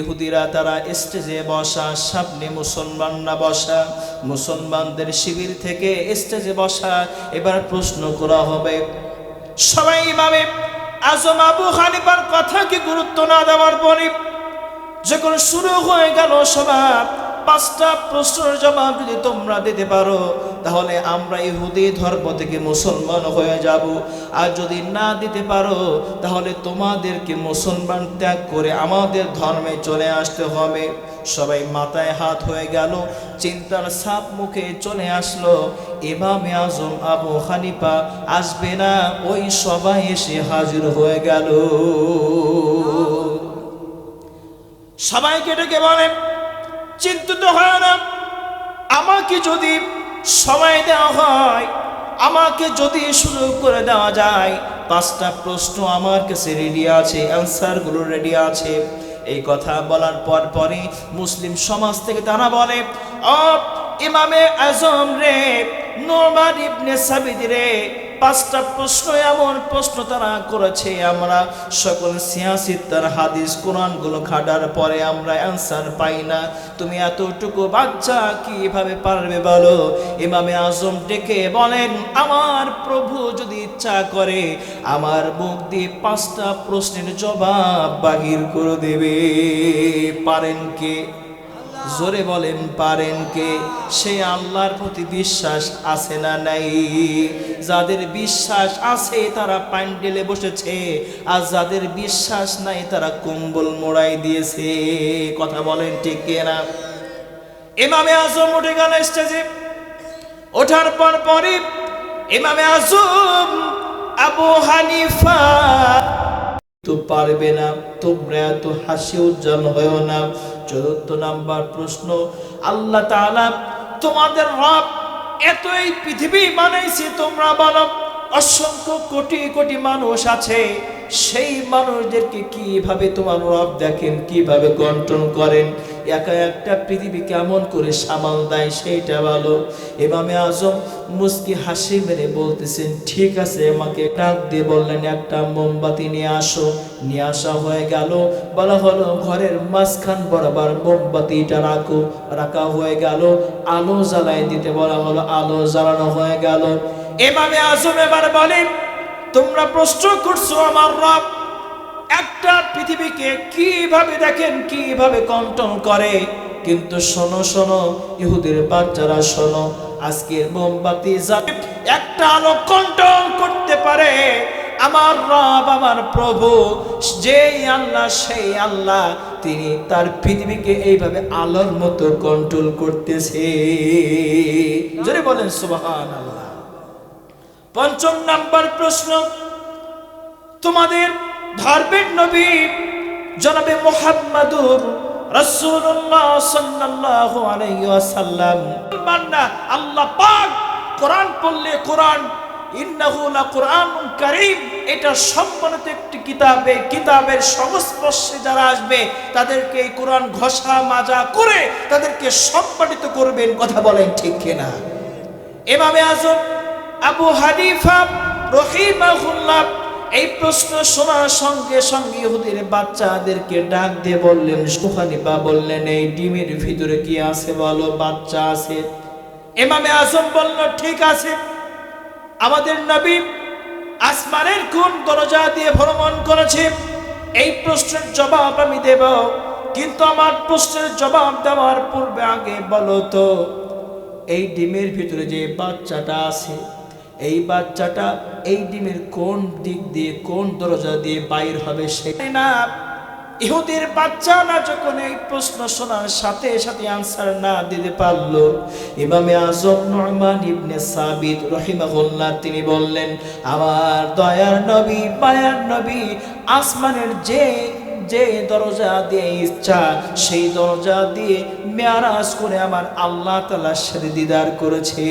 ইহুদিরা তারা স্টেজে বসা, সামনে মুসলমানরা বসা, মুসলমানদের শিবির থেকে স্টেজে বসা। এবার প্রশ্ন করা হবে, সবাই ভাবে আজম আবু হানিফার কথা কি গুরুত্ব না দেওয়ার পরে? যখন শুরু হয়ে গেল সভা পাঁচটা প্রশ্নের জবাব যদি তোমরা দিতে পারো, তাহলে আমরা ইহুদি ধর্ম থেকে মুসলমান হয়ে যাব। আর যদি না দিতে পারো, তাহলে তোমাদেরকে মুসলমান ত্যাগ করে আমাদের ধর্মে চলে আসতে হবে। সবাই মাথায় হাত হয়ে গেল, চিন্তার সাপ মুখে চলে আসলো। ইমামে আজম আবু হানিফা আসবে না, ওই সবাই এসে হাজির হয়ে গেল। সবাইকে ডেকে বলে চিন্তিত হয় না। আমাকে যদি সময় দেওয়া হয়, আমাকে যদি শুরু করে দেওয়া যায়, পাঁচটা প্রশ্ন আমার কাছে রেডি আছে অ্যান্সারগুলো রেডি আছে। এই কথা বলার পর পরে মুসলিম সমাজ থেকে তারা বলে ইমামে আজম রে, নোমান ইবনে সাবিদ রে পাঁচটা প্রশ্ন, এমন প্রশ্ন তারা করেছে, আমরা সকল সিয়াসিদ তার হাদিস কোরআনগুলো খাটার পরে আমরা অ্যান্সার পাই না। তুমি এতটুকু বাচ্চা, কীভাবে পারবে বলো? ইমামে আজম ডেকে বলেন, আমার প্রভু যদি ইচ্ছা করে, আমার মুখ দিয়ে পাঁচটা প্রশ্নের জবাব বাহির করে দেবে। পারেন কে? জোরে বলেন, পারেন কে? সে আল্লাহর প্রতি বিশ্বাস আছে না নাই? যাদের বিশ্বাস আছে, তারা প্যান্ডেলে বসেছে। আর যাদের বিশ্বাস নাই, তারা কম্বল মোড়াই দিয়েছে। কথা বলেন ঠিক না ইমামে আজম উঠে গেল স্টেজে। ওঠার পর পরে এমামে আজম আবু হানিফা, তো পারবে না, তোমরা এত হাসি উজ্জ্বল হয়েও না। চতুর্থ নাম্বার প্রশ্ন, আল্লাহ তোমাদের রব এত এই পৃথিবী বানাইছে তোমরা বলো অসংখ্য কোটি কোটি মানুষ আছে। সেই মানুষদেরকে কীভাবে তোমার রব দেখেন, কীভাবে কন্ট্রোল করেন? একা একটা পৃথিবী কেমন করে সামাল দেয় সেইটা ভালো এভাবে আজম মুস্কি হাসি মেরে বলতেছেন, ঠিক আছে, আমাকে ডাক দিয়ে বললেন, একটা মোমবাতি নিয়ে আসো। নিয়ে আসা হয়ে গেল। বলা হলো, ঘরের মাঝখান বরাবর মোমবাতিটা রাখো। রাখা হয়ে গেল। আলো জ্বালাই দিতে বলা হলো, আলো জ্বালানো হয়ে গেল। এভাবে আজম এবার বলেন তোমরা প্রশ্ন করছ আমার রব, একটা পৃথিবীকে কীভাবে দেখেন, কীভাবে কন্ট্রোল করে? কিন্তু শোনো শোনো, ইহুদের বাচ্চারা, শোনো, আজকের মোমবাতি একটা আলো কন্ট্রোল করতে পারে। আমার রব, আমার প্রভু, যেই আল্লাহ, সেই আল্লাহ, তিনি তার পৃথিবীকে এইভাবে আলোর মতো কন্ট্রোল করতেছে। জোরে বলেন সুবহান আল্লাহ পঞ্চম নাম্বার প্রশ্ন। তোমাদের ধর্মের নবী জনাবে মোহাম্মদুর রাসূলুল্লাহ সাল্লাল্লাহু আলাইহি ওয়াসাল্লাম। মান্না আল্লাহ পাক কোরআন পড়লে কোরআন, ইন্নাহু লাকুরআনুন কারীম, এটা সম্মানিত একটি কিতাব, কিতাবের সংস্পর্শে যারা আসবে, তাদেরকে এই কোরআন ঘষা মাজা করে তাদেরকে সম্মানিত করবেন, কথা বলেন ঠিক কিনা। এভাবে আজম আবু হানিফা রহিমাহুল্লাহ এই প্রশ্ন শোনার সঙ্গে সঙ্গে ইহুদির বাচ্চাদেরকে ডাক দিয়ে বললেন সুহানিফা বললেন, এই ডিমের ভিতরে কি আছে বলো? বাচ্চা আছে? এমামে আজম বলল, ঠিক আছে। আমাদের নবী আসমানের কোন দরজা দিয়ে ভ্রমণ করেছে? এই প্রশ্নের জবাব আমি দেব, কিন্তু আমার প্রশ্নের জবাব দেওয়ার পূর্বে আগে বলো তো, এই ডিমের ভিতরে যে বাচ্চাটা আছে এই বাচ্চাটা এই ডিমের কোন দিক দিয়ে, কোন দরজা দিয়ে বাইর হবে সে না। ইহুদের বাচ্চা না যখন এই প্রশ্ন শোনার সাথে সাথে আনসার না দিতে পারল, ইমামে আজম নরমান ইবনে সাবিত রহিমাহুল্লাহ তিনি বললেন, আমার দয়ার নবী, মায়ার নবী, আসমানের যে যে দরজা দিয়ে ইচ্ছা, সেই দরজা দিয়ে মেয়ারাজ করে আমার আল্লাহ তালার সাথে দিদার করেছে।